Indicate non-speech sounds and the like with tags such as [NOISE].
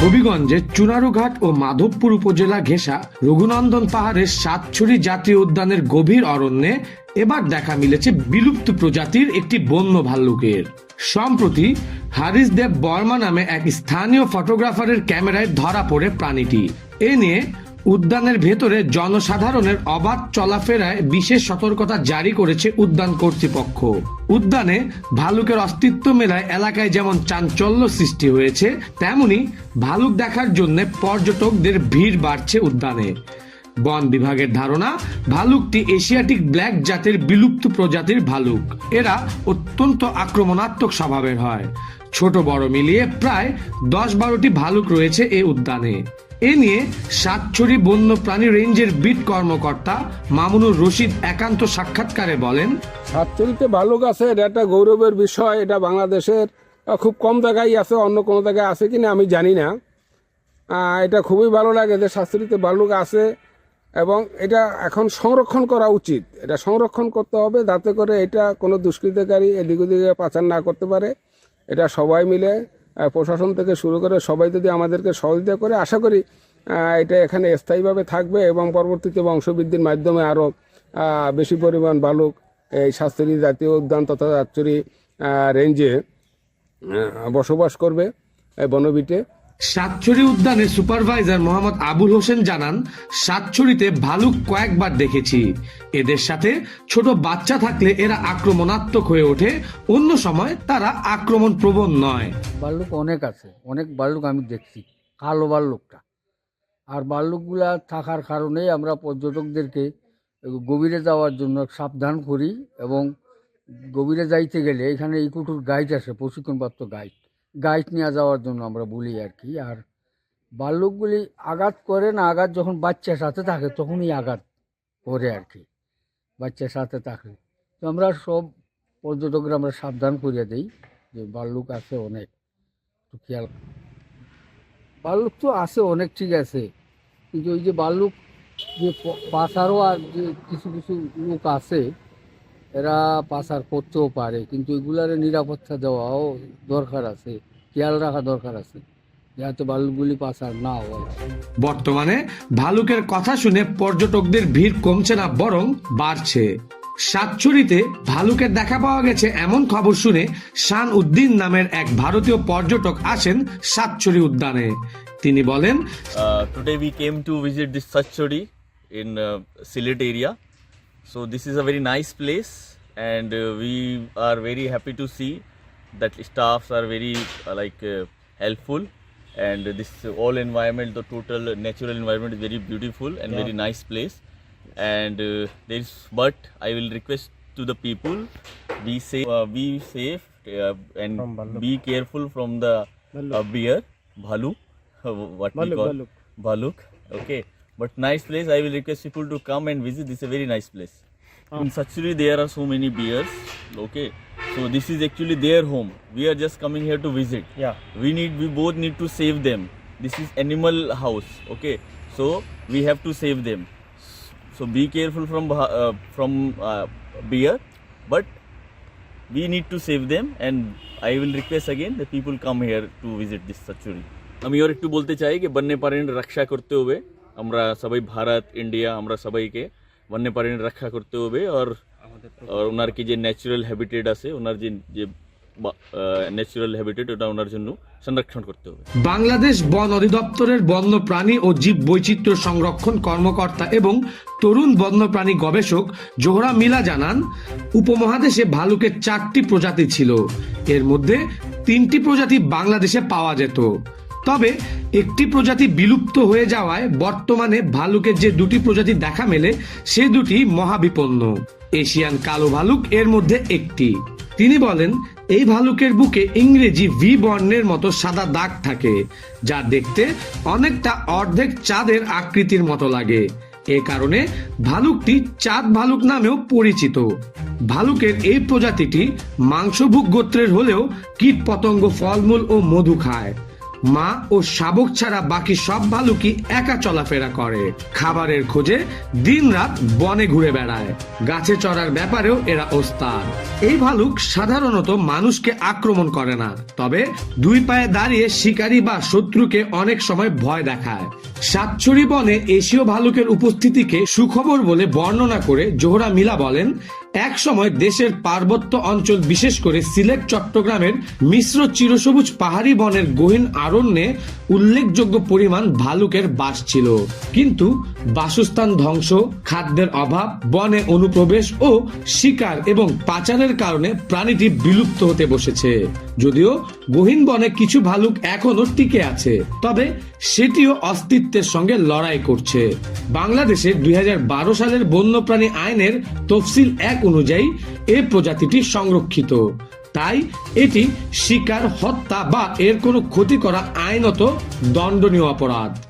হবিগঞ্জের চুনারুঘাট ও মাধবপুর উপজেলা ঘেঁষা রঘুনন্দন পাহাড়ের সাতছড়ি জাতীয় উদ্যানের গভীর অরণ্যে এবার দেখা মিলেছে বিলুপ্ত প্রজাতির একটি বন্য ভাল্লুকের। সম্প্রতি হারিস দেব বর্মা নামে এক স্থানীয় ফটোগ্রাফারের ক্যামেরায় ধরা পড়ে প্রাণীটি। এ নিয়ে উদ্যানের ভেতরে জনসাধারণের অবাধ চলাফেরায় বিশেষ সতর্কতা জারি করেছে উদ্যান কর্তৃপক্ষ। উদ্যানে ভালুকের অস্তিত্ব মেলায় এলাকায় যেমন চাঞ্চল্য সৃষ্টি হয়েছে, তেমনি ভালুক দেখার জন্য পর্যটকদের ভিড় বাড়ছে উদ্যানে। বন বিভাগের ধারণা, ভালুকটি এশিয়াটিক ব্ল্যাক জাতের বিলুপ্ত প্রজাতির ভালুক। এরা অত্যন্ত আক্রমণাত্মক স্বভাবের হয়। ছোট বড় মিলিয়ে প্রায় দশ বারোটি ভালুক রয়েছে এই উদ্যানে। এ নিয়ে সাতছড়ি বন্যপ্রাণী রেঞ্জের বিট কর্মকর্তা মামুনুর রশিদ একান্ত সাক্ষাৎকারে বলেন সাতচল্লিশে ভালুক আছে, এটা গৌরবের বিষয়, এটা বাংলাদেশের খুব কম জায়গায় আছে, অন্য কোনো জায়গায় আছে কিনা আমি জানি না। এটা খুবই ভালো লাগে যে সাতচল্লিশে ভালুক আছে এবং এটা এখন সংরক্ষণ করা উচিত। এটা সংরক্ষণ করতে হবে যাতে করে এটা কোনো দুষ্কৃতকারী এদিক ওদিকে পাচার না করতে পারে। এটা সবাই মিলে প্রশাসন থেকে শুরু করে সবাই যদি আমাদেরকে সহযোগিতা করে, আশা করি এটা এখানে স্থায়ীভাবে থাকবে এবং পরবর্তীতে বংশবৃদ্ধির মাধ্যমে আরও বেশি পরিমাণ বালুক, এই শাস্ত্রী জাতীয় উদ্যান তথা রাত্রি রেঞ্জে বসবাস করবে বনবিটে। সাতছড়ি উদ্যানের সুপারভাইজার মোহাম্মদ আবুল হোসেন জানান, সাতছড়িতে ভালুক কয়েকবার দেখেছি। এদের সাথে ছোট বাচ্চা থাকলে এরা আক্রমণাত্মক হয়ে ওঠে, অন্য সময় তারা আক্রমণ প্রবণ নয়। ভাল্লুক অনেক আছে, অনেক ভাল্লুক আমি দেখছি, কালো ভাল্লুকটা আর ভাল্লুকগুলা থাকার কারণেই আমরা পর্যটকদেরকে গভীরে যাওয়ার জন্য সাবধান করি এবং গভীরে যাইতে গেলে এখানে ইকুটুর গাইড আছে প্রশিক্ষণপ্রাপ্ত গাইড। গাইড নিয়ে যাওয়ার জন্য আমরা বলি আর কি। আর ভাল্লুকগুলি আঘাত করে না, আঘাত যখন বাচ্চার সাথে থাকে তখনই আঘাত করে আর কি, বাচ্চার সাথে থাকে। তো আমরা সব পর্যটকরা আমরা সাবধান করিয়ে দিই যে ভাল্লুক আছে অনেক, তো খেয়াল ভাল্লুক তো আছে অনেক, ঠিক আছে। কিন্তু ওই যে ভাল্লুক যে প- পাচারও আর যে কিছু কিছু লোক আছে এরা পাচার করতেও পারে কিন্তু এগুলার নিরাপত্তা দেওয়াও দরকার আছে খেয়াল রাখা দরকার আছে যাতে ভাল্লুকগুলি পাচার না হয়। বর্তমানে ভালুকের কথা শুনে পর্যটকদের ভিড় কমছে না বরং বাড়ছে। সাতছড়িতে ভালুকের দেখা পাওয়া গেছে এমন খবর শুনে শান উদ্দিন নামের এক ভারতীয় পর্যটক আসেন সাতছড়ি উদ্যানে। তিনি বলেন we came to visit this Sachchodi in uh, Sylhet area. So this is a very nice place and uh, we are very happy to see that staffs are very uh, like uh, helpful and this all environment, the total natural environment is very beautiful and very nice place. And uh, there is, but I will request to the people, be safe, uh, be safe uh, and be careful from the uh, bear, bhalu, [LAUGHS] uh, what we call Baluk. Okay, but nice place. I will request people to come and visit. This is a very nice place. In Sachuri, there are so many bears. Okay, so this is actually their home. We are just coming here to visit. Yeah. We need. We both need to save them. This is animal house. Okay, so we have to save them. So be careful from bha- uh, from uh, bear, but we need to save them. And I will request again that people come here to visit this Sachuri. আমি ওর একটু বলতে চাই যে বন্যপ্রাণীর রক্ষা করতে হবে আমরা সবাই ভারত ইন্ডিয়া আমরা সবাইকে বন্যপ্রাণীর রক্ষা করতে হবে আর আর ওনার কি যে ন্যাচারাল হ্যাবিটেট আছে ওনার যে যে ন্যাচারাল হ্যাবিটেট ওটা ওনার জন্য সংরক্ষণ করতে হবে। বাংলাদেশ বন অধিদপ্তরের বন্যপ্রাণী ও জীব বৈচিত্র্য সংরক্ষণ কর্মকর্তা এবং তরুণ বন্যপ্রাণী গবেষক জোহরা মিলা জানান উপমহাদেশে ভালুকের চারটি প্রজাতি ছিল। এর মধ্যে তিনটি প্রজাতি বাংলাদেশে পাওয়া যেত। তবে একটি প্রজাতি বিলুপ্ত হয়ে যাওয়ায় বর্তমানে ভালুকের যে দুটি প্রজাতি দেখা মেলে, সে দুটি মহাবিপন্ন। এশিয়ান কালো ভালুক এর মধ্যে একটি। তিনি বলেন, এই ভালুকের বুকে ইংরেজি ভি বর্ণের মতো সাদা দাগ থাকে, যা দেখতে অনেকটা অর্ধেক চাঁদের আকৃতির মতো লাগে। এ কারণে ভালুকটি চাঁদ ভালুক নামেও পরিচিত। ভালুকের এই প্রজাতিটি মাংসভুক গোত্রের হলেও কীট পতঙ্গ ফলমূল ও মধু খায়। মা ও শাবক ছাড়া বাকি সব ভালুকই একা চলাফেরা করে। খাবারের খোঁজে দিনরাত বনে ঘুরে বেড়ায়। গাছে চড়ার ব্যাপারেও এরা ওস্তাদ। এই ভালুক সাধারণত মানুষকে আক্রমণ করে না, তবে দুই পায়ে দাঁড়িয়ে শিকারী বা শত্রুকে অনেক সময় ভয় দেখায়। সাতছড়ি বনে এশীয় ভালুকের উপস্থিতিকে সুখবর বলে বর্ণনা করে জোহরা মিলা বলেন এক সময় দেশের পার্বত্য অঞ্চল, বিশেষ করে সিলেট, চট্টগ্রামের মিশ্র চিরসবুজ পাহাড়ি বনের গহীন আরণ্যে উল্লেখযোগ্য পরিমাণ ভালুকের বাস ছিল। কিন্তু বাসস্থান ধ্বংস, খাদ্যের অভাব, বনে অনুপ্রবেশ ও শিকার এবং পাচারের কারণে প্রাণীটি বিলুপ্ত হতে বসেছে। যদিও গহীন বনে কিছু ভালুক এখনও টিকে আছে, তবে সেটিও অস্তিত্বের সঙ্গে লড়াই করছে। বাংলাদেশে দুই হাজার বারো সালের বন্যপ্রাণী আইনের তফসিল এক অনুযায়ী এ প্রজাতিটি সংরক্ষিত। তাই এটি শিকার, হত্যা বা এর কোনো ক্ষতি করা আইনত দণ্ডনীয় অপরাধ।